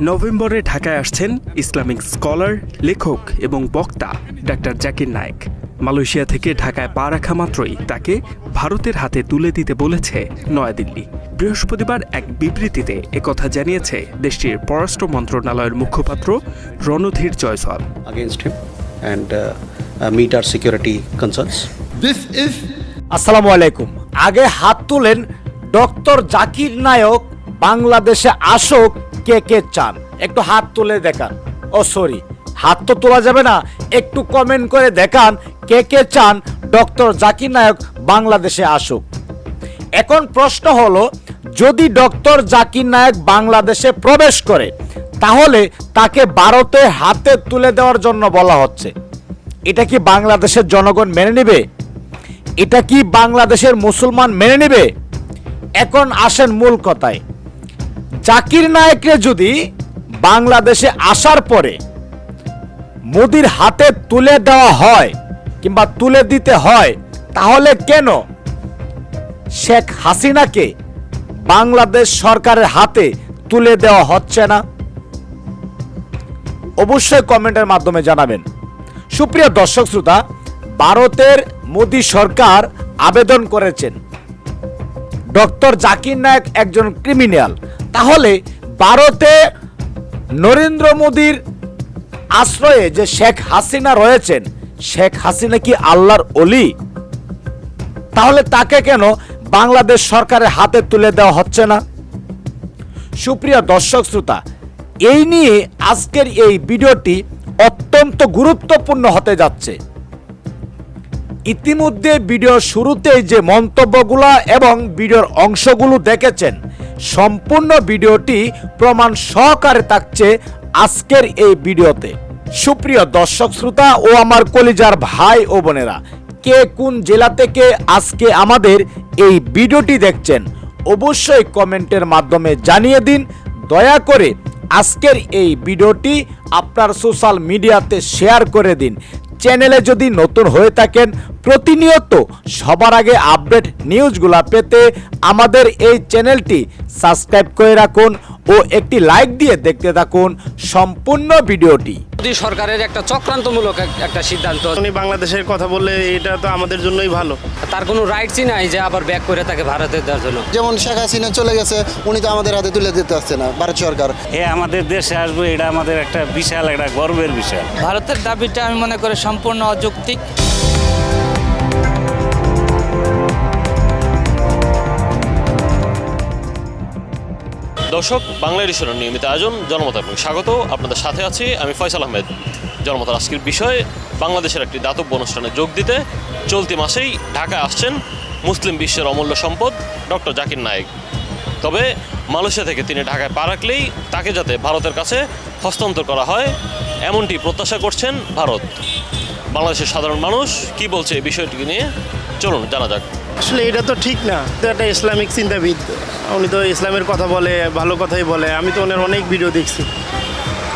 নভেম্বরে ঢাকায় আসছেন ইসলামিক স্কলার লেখক এবং বক্তা ডাক্তার জাকির নায়েক। মালয়েশিয়া থেকে ঢাকায় পা রাখা মাত্রই তাকে ভারতের হাতে তুলে দিতে বলেছে নয়াদিল্লি। বৃহস্পতিবার এক বিবৃতিতে একথা জানিয়েছে দেশটির পররাষ্ট্র মন্ত্রণালয়ের মুখপাত্র রণধীর and uh, uh, আসসালামু আলাইকুম। আগে হাত তুলেন ডক্টর জাকির নায়ক বাংলাদেশে আসুক, কে কে চান? একটু হাত তুলে দেখান। ও সরি হাত তো তোলা যাবে না। একটু কমেন্ট করে দেখান, কে কে চান? ডক্টর জাকির নায়ক বাংলাদেশে আসুক। এখন প্রশ্ন হলো, যদি ডক্টর জাকির নায়ক বাংলাদেশে প্রবেশ করে, তাহলে তাকে ভারতে হাতে তুলে দেওয়ার জন্য বলা হচ্ছে। এটা কি বাংলাদেশের জনগণ মেনে নেবে? এটা কি বাংলাদেশের মুসলমান মেনে নেবে? এখন আসেন মূল কথায়। জাকির নায়েকরে যদি বাংলাদেশে আসার পরে মোদির হাতে তুলে দেওয়া হয় কিংবা তুলে দিতে হয়, তাহলে কেন শেখ হাসিনাকে বাংলাদেশ সরকারের হাতে তুলে দেওয়া হচ্ছে না? অবশ্যই কমেন্টের মাধ্যমে জানাবেন। সুপ্রিয় দর্শক শ্রোতা, ভারতের মোদী সরকার আবেদন করেছেন। ডক্টর জাকির নায়ক একজন ক্রিমিনাল। তাহলে ভারতে নরেন্দ্র মোদীর আশ্রয়ে যে শেখ হাসিনা রয়েছেন, শেখ হাসিনা কি আল্লাহর অলি তাহলে তাকে কেন বাংলাদেশ সরকারের হাতে তুলে দেওয়া হচ্ছে না? সুপ্রিয় দর্শক শ্রোতা, এই নিয়ে আজকের এই ভিডিওটি অত্যন্ত গুরুত্বপূর্ণ হতে যাচ্ছে। ইতিমধ্যে ভিডিও শুরুতেই যে মন্তব্যগুলো এবং ভিডিওর অংশগুলো দেখেছেন সম্পূর্ণ ভিডিওটি প্রমাণ সহকারে থাকছে আজকের এই ভিডিওতে। সুপ্রিয় দর্শক শ্রোতা ও আমার কলিজার ভাই ও বোনেরা, কে কোন জেলা থেকে আজকে আমাদের এই ভিডিওটি দেখছেন, অবশ্যই কমেন্টের মাধ্যমে জানিয়ে দিন। দয়া করে আজকের এই ভিডিওটি আপনার সোশ্যাল মিডিয়াতে শেয়ার করে দিন। চ্যানেলে যদি নতুন হয়ে থাকেন, প্রতিনিয়ত সবার আগে আপডেট নিউজগুলা পেতে আমাদের এই চ্যানেলটি সাবস্ক্রাইব করে রাখুন। ও একটি লাইক দিয়ে দেখতে থাকুন সম্পূর্ণ ভিডিওটি। মোদী সরকারের একটা চক্রান্তমূলক এক- একটা সিদ্ধান্ত। উনি বাংলাদেশের কথা বললে এটা তো আমাদের জন্যই ভালো। তার কোনো রাইটসই নাই যে আবার ব্যাক করে তাকে ভারতে দেওয়ার জন্য। যেমন শেখ হাসিনা চলে গেছে উনি তো আমাদের হাতে তুলে দিতে আসছে না ভারত সরকার। এ আমাদের দেশে আসবে এটা আমাদের একটা বিশাল একটা গর্বের বিষয়। ভারতের দাবিটা আমি মনে করি সম্পূর্ণ অযৌক্তিক। দর্শক, বাংলা এডিশনের নিয়মিত আয়োজন জনমত এবং স্বাগত। আপনাদের সাথে আছি আমি ফয়সাল আহমেদ। জনমতের আজকের বিষয়ে, বাংলাদেশের একটি দাতব্য অনুষ্ঠানে যোগ দিতে চলতি মাসেই ঢাকায় আসছেন মুসলিম বিশ্বের অমূল্য সম্পদ ডক্টর জাকির নায়েক। তবে মালয়েশিয়া থেকে তিনি ঢাকায় পা রাখলেই তাকে যাতে ভারতের কাছে হস্তান্তর করা হয়, এমনটি প্রত্যাশা করছেন ভারত। বাংলাদেশের সাধারণ মানুষ কি বলছে এই বিষয়টিকে নিয়ে চলুন জানা যাক। আসলে এটা তো ঠিক না। তো একটা ইসলামিক চিন্তাবিদ, উনি তো ইসলামের কথা বলে, ভালো কথাই বলে। আমি তো ওনার অনেক ভিডিও দেখছি।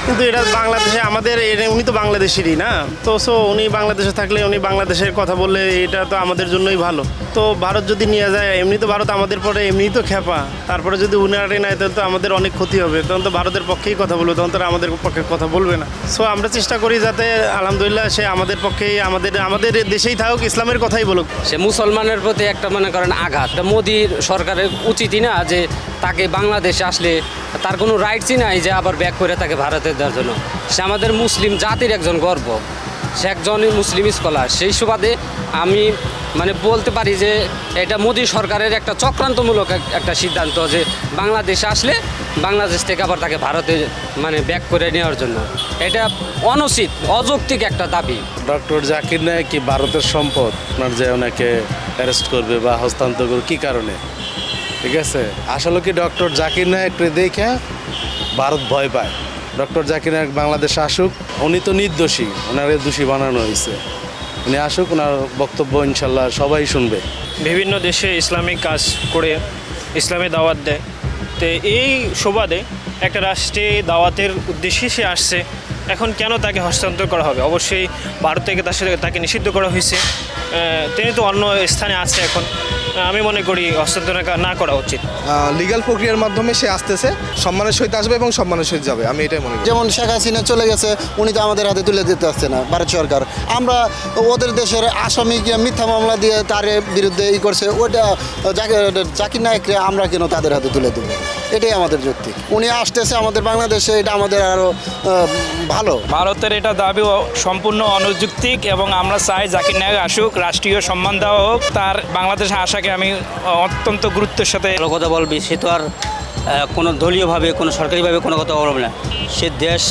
কিন্তু এটা বাংলাদেশে আমাদের উনি তো বাংলাদেশেরই, না? তো সো উনি বাংলাদেশে থাকলে উনি বাংলাদেশের কথা বললে এটা তো আমাদের জন্যই ভালো। তো ভারত যদি নিয়ে যায়, এমনি তো ভারত আমাদের পরে এমনি তো খেপা তারপরে যদি উনারে নেয়, তাহলে তো আমাদের অনেক ক্ষতি হবে। তখন তো ভারতের পক্ষেই কথা বলবে, তখন তো আমাদের পক্ষে কথা বলবে না। সো আমরা চেষ্টা করি যাতে, আলহামদুলিল্লাহ, সে আমাদের পক্ষেই, আমাদের আমাদের দেশেই থাকুক, ইসলামের কথাই বলুক। সে মুসলমানের প্রতি একটা মনে করেন আঘাত। মোদির সরকারের উচিতই না যে তাকে বাংলাদেশে আসলে তার কোনো রাইটসই নাই যে আবার ব্যাক করে তাকে ভারতে দেওয়ার জন্য। সে আমাদের মুসলিম জাতির একজন গর্ব। সে একজন মুসলিম স্কলার সেই সুবাদে আমি মানে বলতে পারি যে এটা মোদী সরকারের একটা চক্রান্তমূলক একটা সিদ্ধান্ত যে বাংলাদেশে আসলে বাংলাদেশ থেকে আবার তাকে ভারতে মানে ব্যাক করে নেওয়ার জন্য। এটা অনুচিত, অযৌক্তিক একটা দাবি। ডক্টর জাকির নায়ক কি ভারতের সম্পদ। আপনার যে ওনাকে অ্যারেস্ট করবে বা হস্তান্তর করবে, কী কারণে? ঠিক আছে? আসলে কি ডক্টর জাকির নায়ককে দেখে ভারত ভয় পায়। ডক্টর জাকির নায়ক বাংলাদেশে আসুক, উনি তো নির্দোষী, ওনারে দোষী বানানো হয়েছে। উনি আসুক, ওনার বক্তব্য ইনশাল্লাহ সবাই শুনবে। বিভিন্ন দেশে ইসলামিক কাজ করে ইসলামে দাওয়াত দেয়। তো এই সুবাদে একটা রাষ্ট্রে দাওয়াতের উদ্দেশ্যে সে আসছে। এখন কেন তাকে হস্তান্তর করা হবে? অবশ্যই ভারত থেকে তার সাথে তাকে নিষিদ্ধ করা হয়েছে। তিনি তো অন্য স্থানে আছে এখন। আমি মনে করি হস্তান্তর না করা উচিত। লিগাল প্রক্রিয়ার মাধ্যমে সে আসতেছে সম্মানের সহিত আসবে এবং সম্মানের সহিত যাবে আমি এটাই মনে করি। যেমন শেখ হাসিনা চলে গেছে উনি তো আমাদের হাতে তুলে দিতে আসছে না ভারত সরকার। আমরা ওদের দেশের আসামি গিয়ে মিথ্যা মামলা দিয়ে তার বিরুদ্ধে ই করছে ওটা জাকির জাকির নায়করে আমরা কেন তাদের হাতে তুলে দেবো? এটাই আমাদের যুক্তি। উনি আসতেছে আমাদের বাংলাদেশে এটা আমাদের আরও ভালো। ভারতের এটা দাবি সম্পূর্ণ অনুযুক্তিক এবং আমরা চাই জাকির নায়ক আসুক রাষ্ট্রীয় সম্মান দেওয়া হোক তার বাংলাদেশে আসাকে আমি অত্যন্ত গুরুত্বের সাথে কথা বলবি সে তো আর কোনো দলীয়ভাবে কোনো সরকারিভাবে কোনো কথা বলবে না। সে দেশ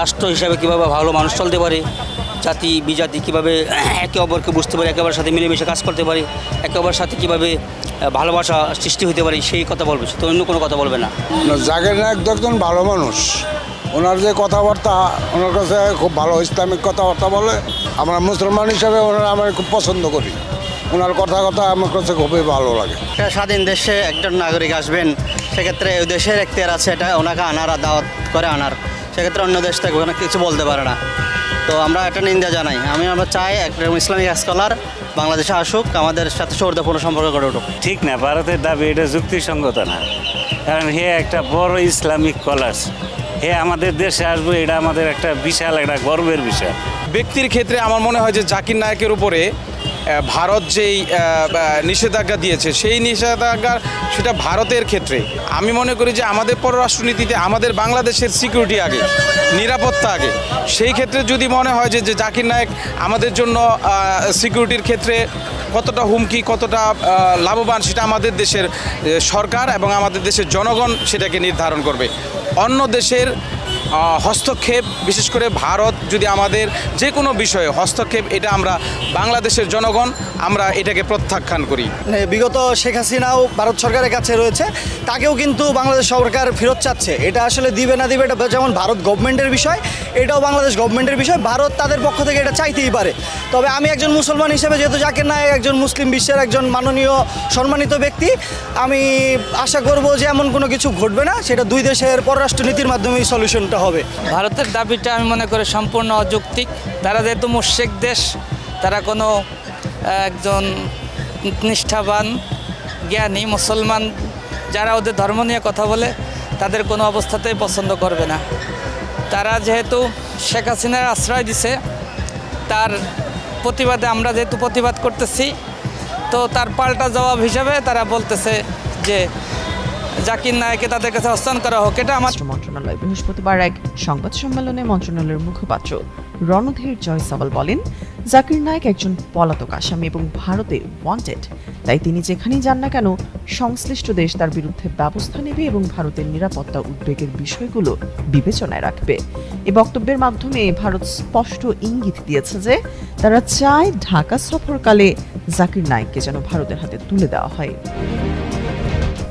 রাষ্ট্র হিসাবে কীভাবে ভালো মানুষ চলতে পারে জাতি বিজাতি কীভাবে একে অপরকে বুঝতে পারি একে অপরের সাথে মিলেমিশে কাজ করতে পারি একে অপরের সাথে কীভাবে ভালোবাসা সৃষ্টি হতে পারি সেই কথা বলবে সে। তো অন্য কোনো কথা বলবে না। জাকির নায়ক তো একজন ভালো মানুষ। ওনার যে কথাবার্তা ওনার কাছে খুব ভালো ইসলামিক কথাবার্তা বলে আমরা মুসলমান হিসাবে ওনারা আমার খুব পছন্দ করি। ওনার কথা কথা আমার কাছে খুবই ভালো লাগে। একটা স্বাধীন দেশে একজন নাগরিক আসবেন সেক্ষেত্রে ওই দেশের এখতিয়ার আছে এটা ওনাকে আনার আর দাওয়াত করে আনার। সেক্ষেত্রে অন্য দেশ থেকে ওখানে কিছু বলতে পারে না। তো আমরা একটা নিন্দা জানাই। আমি আমরা চাই একটা ইসলামিক স্কলার বাংলাদেশে আসুক আমাদের সাথে সৌহার্দ্যপূর্ণ সম্পর্ক গড়ে উঠুক। ঠিক না ভারতের দাবি এটা যুক্তিসঙ্গত না। কারণ হে একটা বড় ইসলামিক কলার্স হে আমাদের দেশে আসবে এটা আমাদের একটা বিশাল একটা গর্বের বিষয়। ব্যক্তির ক্ষেত্রে আমার মনে হয় যে জাকির নায়কের উপরে ভারত যেই নিষেধাজ্ঞা দিয়েছে, সেই নিষেধাজ্ঞা সেটা ভারতের ক্ষেত্রে। আমি মনে করি যে আমাদের পররাষ্ট্রনীতিতে আমাদের বাংলাদেশের সিকিউরিটি আগে, নিরাপত্তা আগে। সেই ক্ষেত্রে যদি মনে হয় যে জাকির নায়ক আমাদের জন্য সিকিউরিটির ক্ষেত্রে কতটা হুমকি, কতটা লাভবান সেটা আমাদের দেশের সরকার এবং আমাদের দেশের জনগণ সেটাকে নির্ধারণ করবে। অন্য দেশের হস্তক্ষেপ, বিশেষ করে ভারত যদি আমাদের যে কোনো বিষয়ে হস্তক্ষেপ, এটা আমরা বাংলাদেশের জনগণ, আমরা এটাকে প্রত্যাখ্যান করি। বিগত শেখ হাসিনাও ভারত সরকারের কাছে রয়েছে, তাকেও কিন্তু বাংলাদেশ সরকার ফেরত চাচ্ছে। এটা আসলে দিবে না দিবে, এটা যেমন ভারত গভর্নমেন্টের বিষয়, এটাও বাংলাদেশ গভর্নমেন্টের বিষয়, ভারত তাদের পক্ষ থেকে এটা চাইতেই পারে। তবে আমি একজন মুসলমান হিসেবে, যেহেতু জাকির নায়ক একজন মুসলিম বিশ্বের একজন মাননীয়, সম্মানিত ব্যক্তি, আমি আশা করব যে এমন কোনো কিছু ঘটবে না, সেটা দুই দেশের পররাষ্ট্রনীতির মাধ্যমেই সলিউশনটা হবে। ভারতের দাবিটা আমি মনে করি সম্পূর্ণ অযৌক্তিক। তারা যেহেতু মুর্শেক দেশ, তারা কোনো একজন নিষ্ঠাবান, জ্ঞানী, মুসলমান, যারা ওদের ধর্ম নিয়ে কথা বলে, তাদের কোনো অবস্থাতেই পছন্দ করবে না। তারা যেহেতু শেখ হাসিনার আশ্রয় দিছে, তার প্রতিবাদে আমরা যেহেতু প্রতিবাদ করতেছি, তো তার পাল্টা জবাব হিসাবে তারা বলতেছে যে জাকির নায়কে তাদের কাছে হস্তান্তর করা হোক, এটা আমার মন্ত্রণালয় বৃহস্পতিবার এক সংবাদ সম্মেলনে মন্ত্রণালয়ের মুখপাত্র রণধীর জয়সাওয়াল বলেন, জাকির নায়ক একজন পলাতক আসামি এবং ভারতে ওয়ান্টেড তাই তিনি যেখানেই যান না কেন, সংশ্লিষ্ট দেশ তার বিরুদ্ধে ব্যবস্থা নেবে এবং ভারতের নিরাপত্তা উদ্বেগের বিষয়গুলো বিবেচনায় রাখবে। এ বক্তব্যের মাধ্যমে ভারত স্পষ্ট ইঙ্গিত দিয়েছে যে, তারা চায় ঢাকা সফরকালে জাকির নায়ককে যেন ভারতের হাতে তুলে দেওয়া হয়।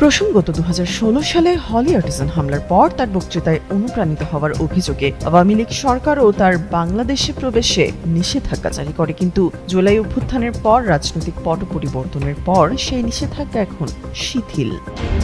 প্রসঙ্গত দু হাজার ষোলো সালে হলি আর্টিজান হামলার পর তার বক্তৃতায় অনুপ্রাণিত হওয়ার অভিযোগে আওয়ামী লীগ সরকার ও তার বাংলাদেশে প্রবেশে নিষেধাজ্ঞা জারি করে। কিন্তু জুলাই অভ্যুত্থানের পর রাজনৈতিক পট পরিবর্তনের পর সেই নিষেধাজ্ঞা এখন শিথিল।